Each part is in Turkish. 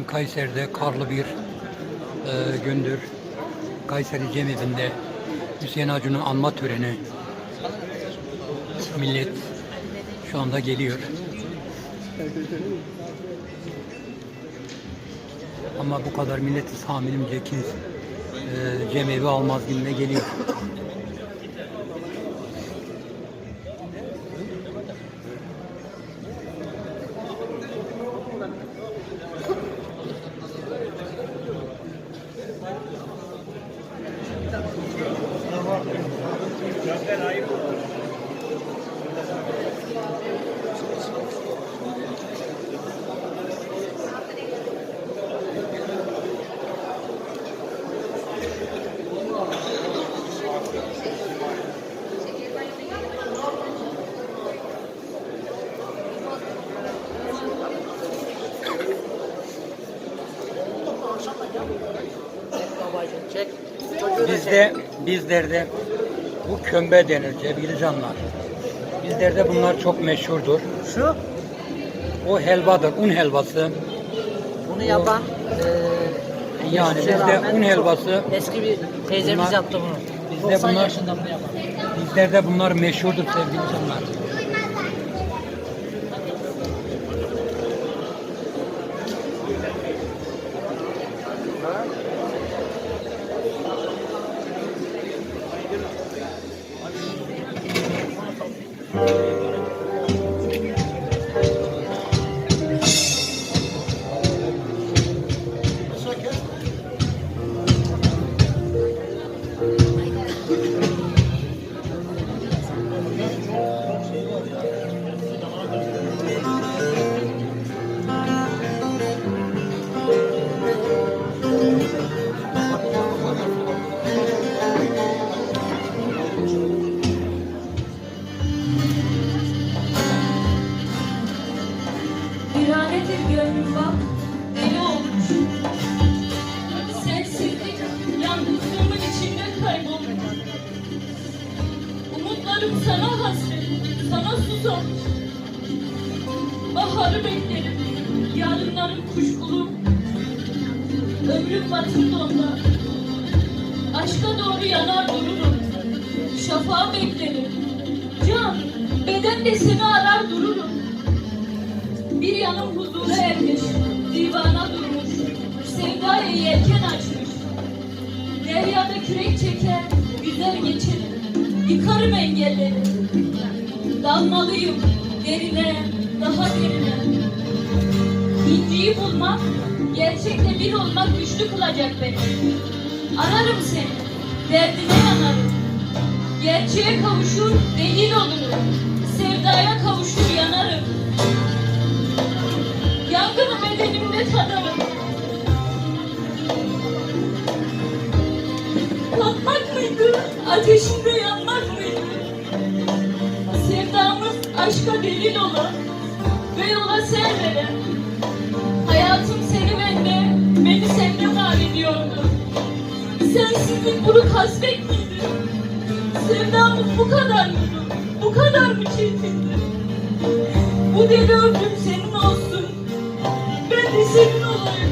Bugün Kayseri'de karlı bir e, gündür. Kayseri Cemevi'nde Hüseyin Acun'un anma töreni. Millet şu anda geliyor. Ama bu kadar milleti tahminimce ki e, cemevi almaz gününe geliyor. Bizde bizlerde bu kömbe denir sevgili canlar. Bizlerde bunlar çok meşhurdur. Şu, O helvadır, un helvası. bunu yapan eee Yani bizde rağmen un çok helvası, Eski bir teyzemiz Bunlar- yaptı bunu. bizde 90 bunlar- yaşında bunu yapan. bizlerde bunlar meşhurdur sevgili canlar. Yelken açmış. Deryada kürek çeker, güzel geçerim, yıkarım engelleri. Dalmalıyım derine, daha derine. İnciyi bulmak, gerçekle bir olmak güçlü kılacak beni. Ararım seni, derdine yanarım. Gerçeğe kavuşur, delil olurum. Sevdaya kavuşur, yanarım. Yangını bedenimde tadarım. Ateşinde yanmak mıydı? Sevdamız aşka delil olan ve yola ser. Hayatım seni bende, beni sende var ediyordu. Sensizlik bunu kasbet miydi? Sevdamız bu kadar mıydı? Bu kadar mı çirkindi? Bu deli ömrüm senin olsun. Ben de senin olayım.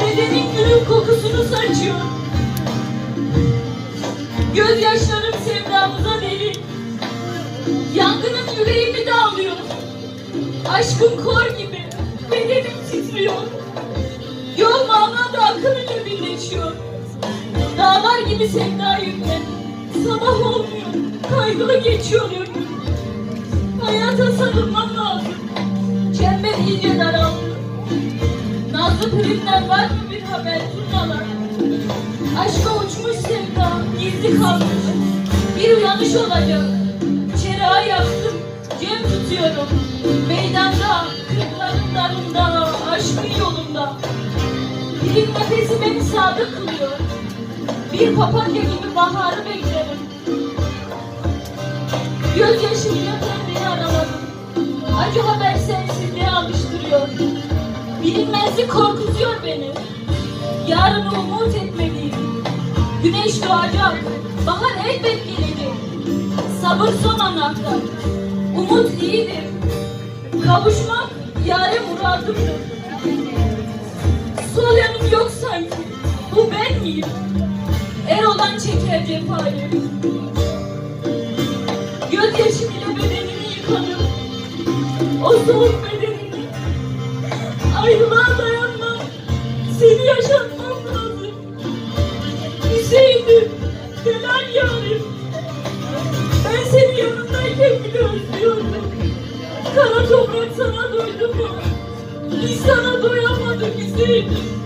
Bedenin gülün kokusunu saçıyor. Gözyaşlarım sevdamıza deli. Yangının yüreğimi dağılıyor. Aşkın kor gibi bedenim titriyor. Yol manada akıl ile birleşiyor. Dağlar gibi sevda yüklen. Sabah olmuyor. Kaygılı geçiyor ömrüm. Hayata sarılmam lazım. Çember iyice daraldı. Nazlı püründen var mı bir haber turnalar? Aşka uçmuş sevda, gizli kalmış. Bir uyanış olacak. Çerağı yaktım, cem tutuyorum. Meydanda, kırkların darında, aşkın yolunda. Dilin nefesi beni sadık kılıyor. Bir papatya gibi baharı beklerim. Gözyaşımla kendini araladım. Acı haber sensizliğe alıştırıyor. Bilinmezlik korkutuyor beni. Yarını umut etmeliyim. Güneş doğacak. Bahar elbet gelecek. Sabır son anahtar. Umut iyidir. Kavuşmak yâre muradımdır. Sol yanım yok sanki. Bu ben miyim? Er olan çeker cefayı. Gözyaşım ile bedenimi yıkadım. O soğuk bedenini. Ayrılığa dayanmam. Seni yaşatmam. Hüseyin'im. Delal yarim. Ben seni yanındayken bile özlüyorum. Kara toprak sana doydu mu? Biz sana doyamadık Hüseyin'im.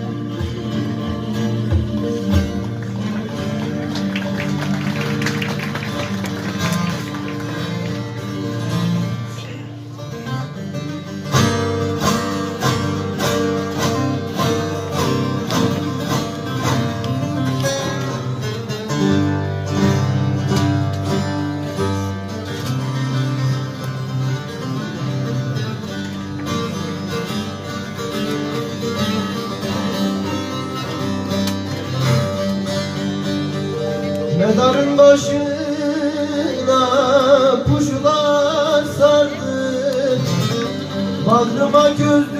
Mezarın başına kuşlar sardı. Bağrıma göz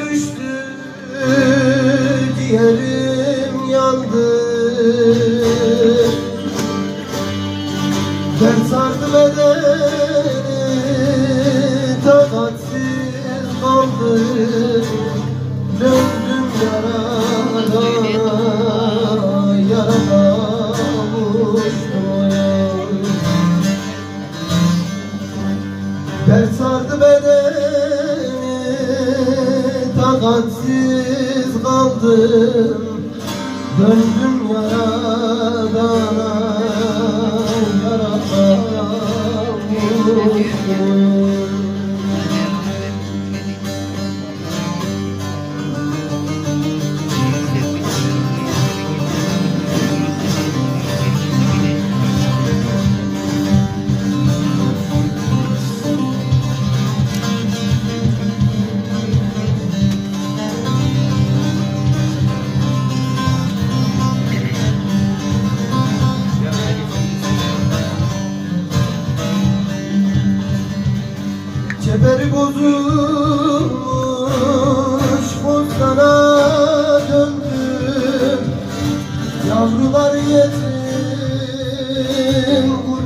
kaldım Döndüm yaradana Yarada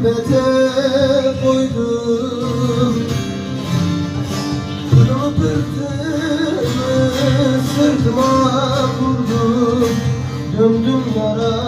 gurbete koydum. Pırımı pırtımı sırtıma vurdum. Döndüm yaradana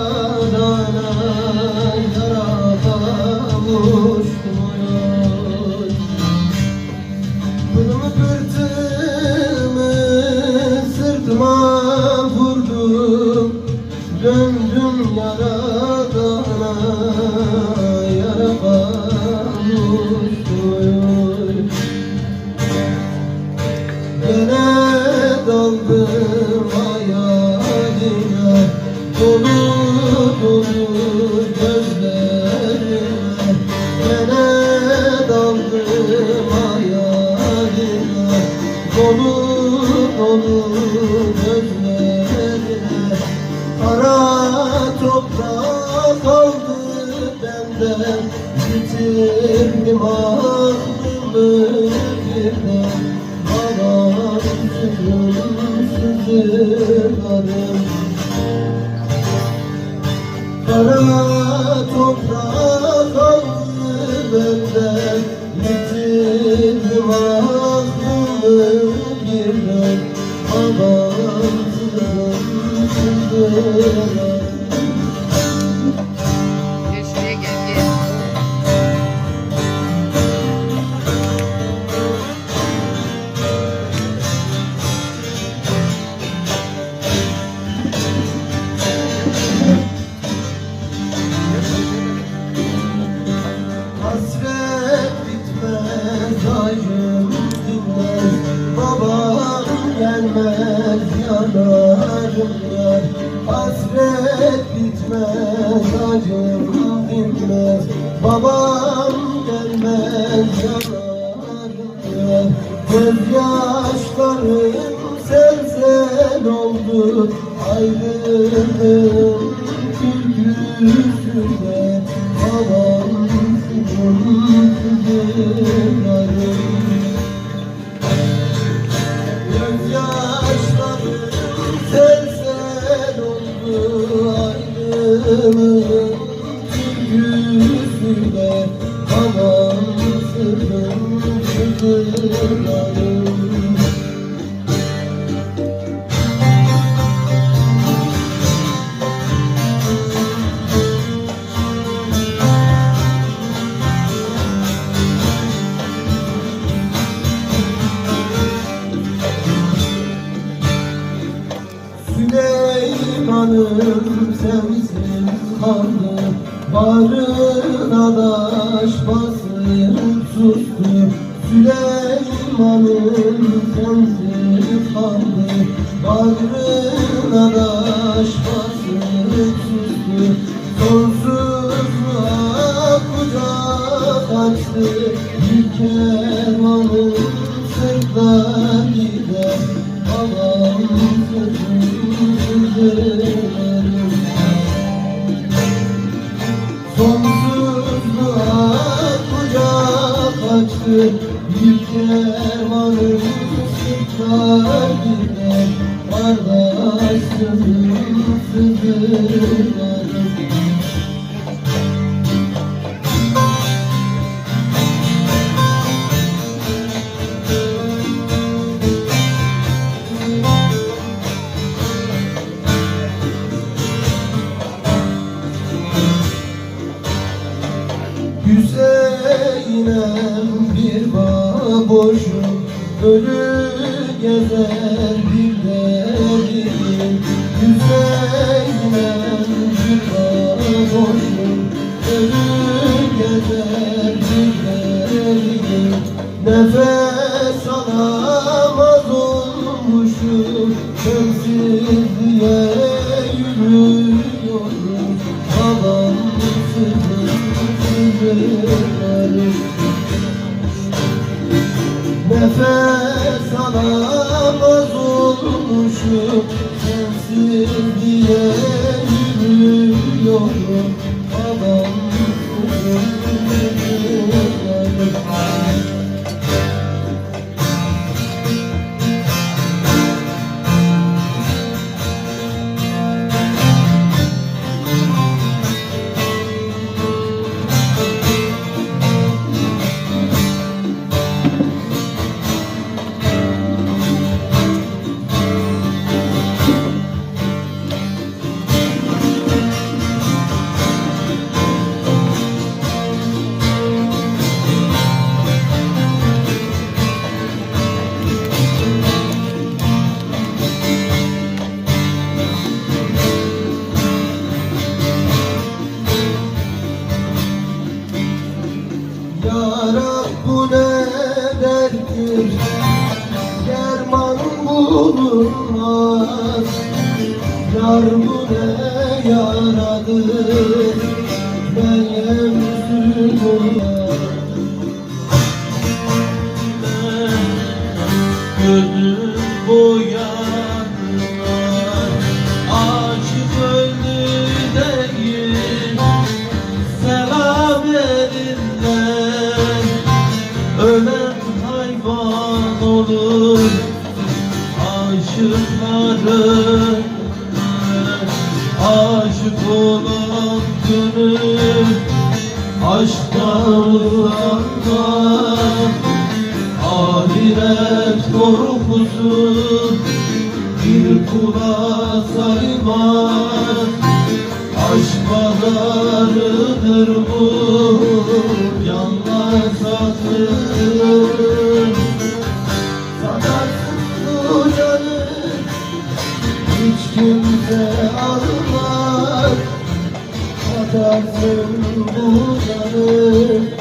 Güzelim bir baboşum Ölü gezer bir derim Güzelim bir baboşum Ölü olmaz. Yar bu ne yaradır sayman Aşk pazarıdır bu. Canlar satılır Sadarsın bu canı Hiç kimse almaz. Sadarsın bu canı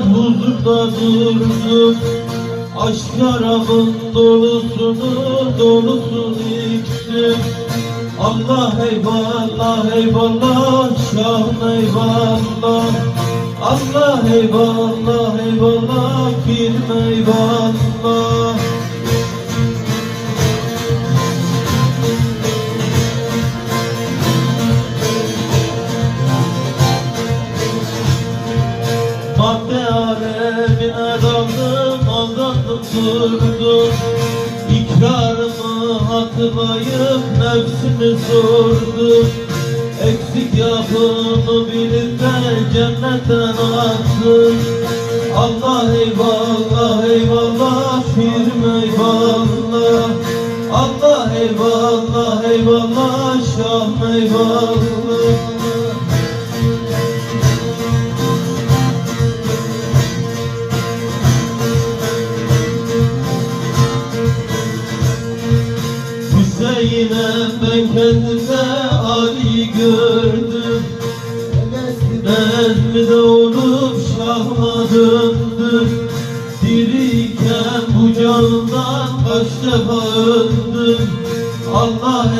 huzurda dursun Aşk yaramın dolusunu dolusunu içsin. Allah eyvallah eyvallah Şahım eyvallah. Allah eyvallah eyvallah Film eyvallah. Alemine daldım aldandım durdum İkrarımı hatırlayıp nefsimi sordum. Eksik yapımı bilip de cennetten attım. Allah eyvallah eyvallah Pirim eyvallah. Allah eyvallah eyvallah Şah eyvallah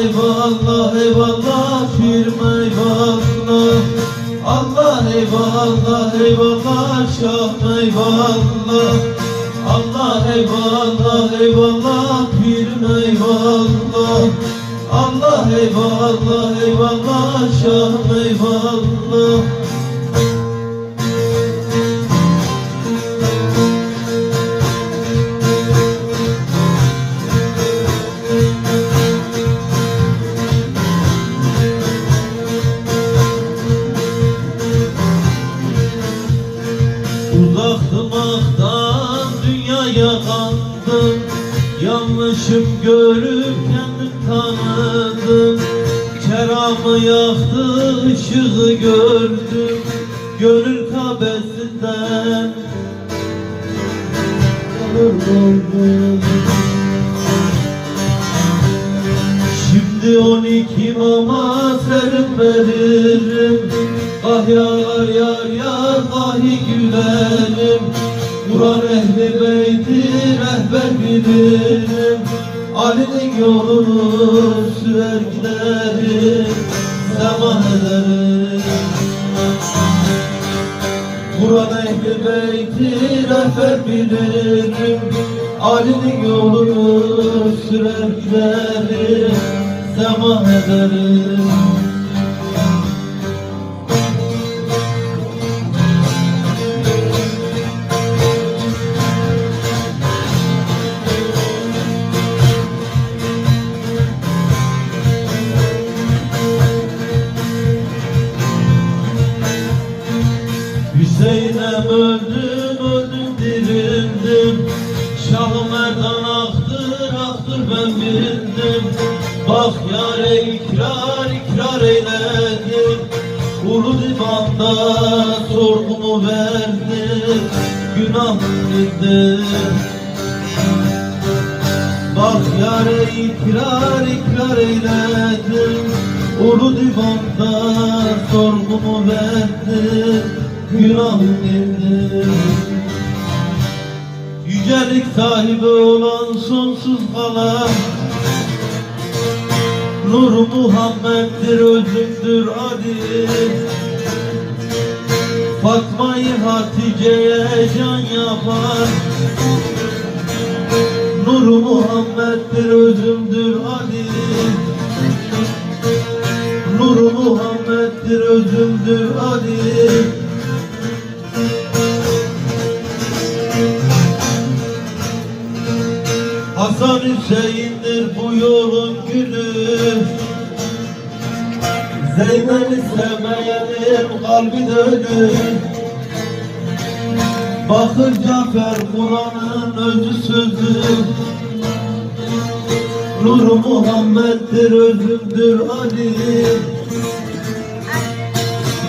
eyvallah eyvallah firma eyvallah. Allah eyvallah eyvallah şah eyvallah. Allah eyvallah eyvallah pirim eyvallah. Allah eyvallah eyvallah şah eyvallah yaktı ışığı gördüm Gönül kabesinden. Yanır oldum Şimdi on iki mama serim veririm. Ah yar yar yar ahi gülerim. Kur'an ehli beyti rehber bilirim. Ali'nin yolunu sürer giderim Ederim Kur'an ehli beyti rehber bilirim. Ali'nin yolunu sürer giderim Zaman ederim Hüseyin'em öldüm, öldüm dirildim. Şahı merdan aktır, aktır ben bildim Bak yare ikrar, ikrar eyledim. Ulu divanda sorgumu verdim. Günah bildim Bak yare ikrar, ikrar eyledim. Ulu divanda sorgumu verdim Günah bildim Yücelik sahibi olan sonsuz kalan Nur Muhammed'dir özümdür Ali Fatma'yı Hatice'ye can yapar. Nur Muhammed'dir özümdür Ali Nur Muhammed'dir özümdür Ali Hasan Hüseyin'dir bu yolun gülü Zeynep'i sevmeyenin kalbi de ölü Bakır Cafer Kur'an'ın özü sözü Nur Muhammed'dir özümdür Ali.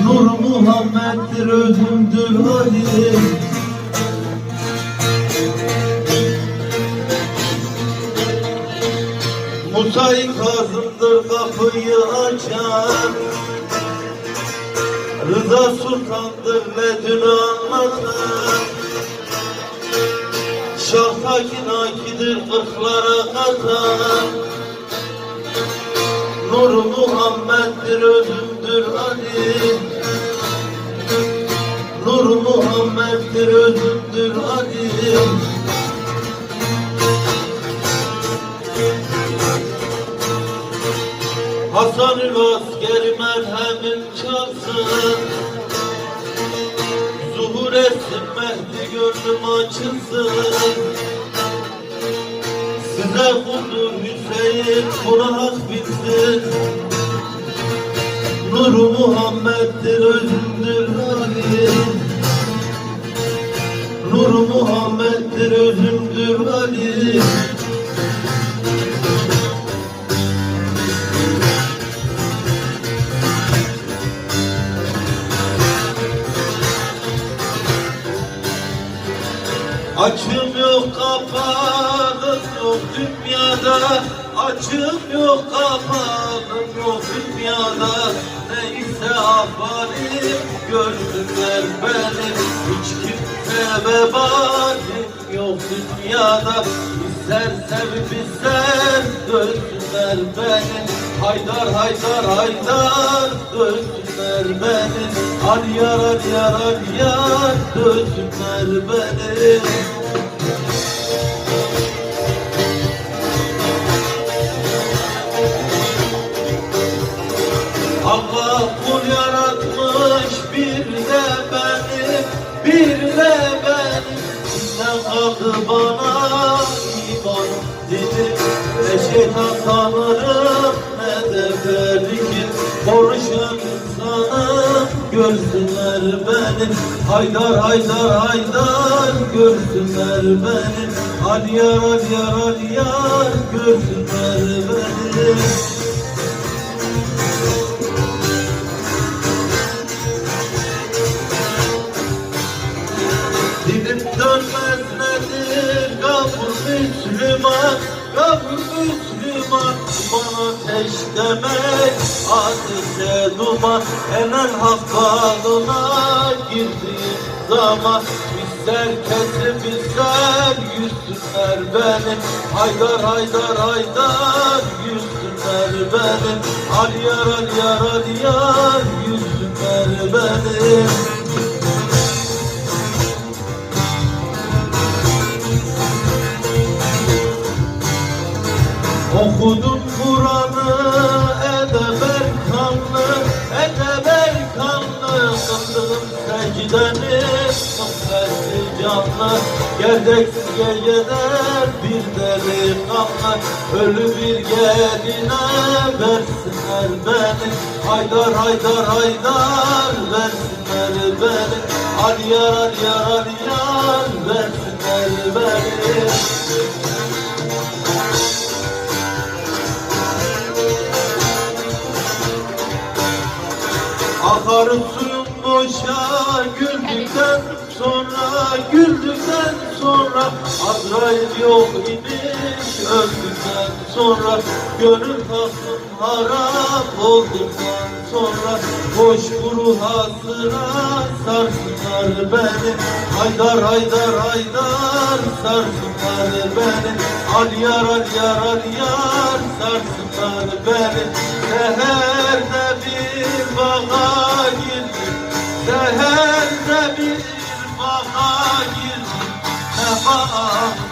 Nur Muhammed'dir özümdür Ali Musa'yı Kazım'dır kapıyı açan. Rıza Sultan'dır ledünü anlatan. Şah Takin Aki'dir kırklara katan. Nur Muhammed'dir özümdür Ali. Nur Muhammed'dir özündür Ali Hasan'ül askeri merhemin çalsın. Zuhur etsin Mehdi gönlüm açılsın. Size kuldur Hüseyin buna hak bilsin. Nuru Muhammed'dir özündür Ali Nuru Muhammed'dir özündür Ali Açım yok kapağım yok dünyada. Açım yok kapağım yok dünyada. Neyse ahvalim görsünler beni Hiç kimse vebalim yok dünyada. İster sevip ister dönsünler beni Haydar haydar haydar dönsünler beni yar al yar al yar dönsünler beni görsünler beni. Haydar haydar haydar görsünler beni. Al yar al yar al yar görsünler beni. Dilim dönmez nedir gafur Müslüman Gafur Müslüman ateş demek ateşe duman Hemen hak bağına girdiğim zaman İster kesip ister yüzsünler beni. Haydar haydar haydar yüzsünler beni. Al yar al yar al yar yüzsünler beni. Okudum Secdeni, kıblesi canlı. Gerdeksiz geceler bir delikanlı Ölü bir geline versinler beni. Haydar haydar haydar versinler beni. Al yar al yar al yar versinler beni Akar suyum boşa güldükten sonra Güldükten sonra Azrail yok imiş öldükten sonra Gönül tatlım harap olduktan sonra Boş kuru hatıra sarsınlar beni Haydar haydar haydar sarsınlar beni Al yar al yar al yar sarsınlar beni. Seherde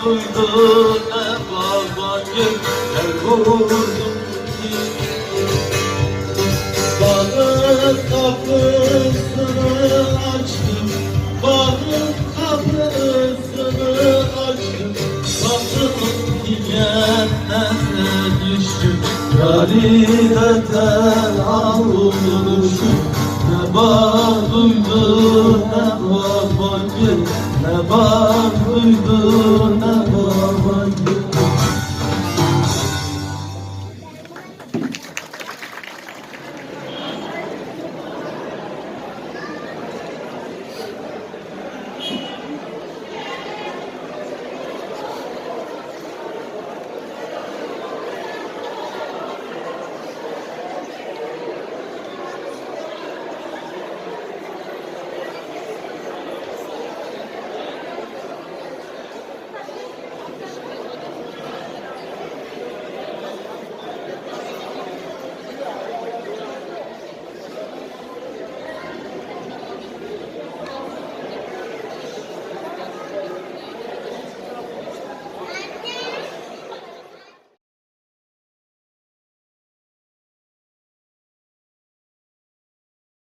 duydu ne babancı El vurdum Bağın kapısını açtım Bağın kapısını açtım ki cennete düştüm Garireten avrulmuşum Ne bağ duydu ne babancı Ne bağ duydu ne babancı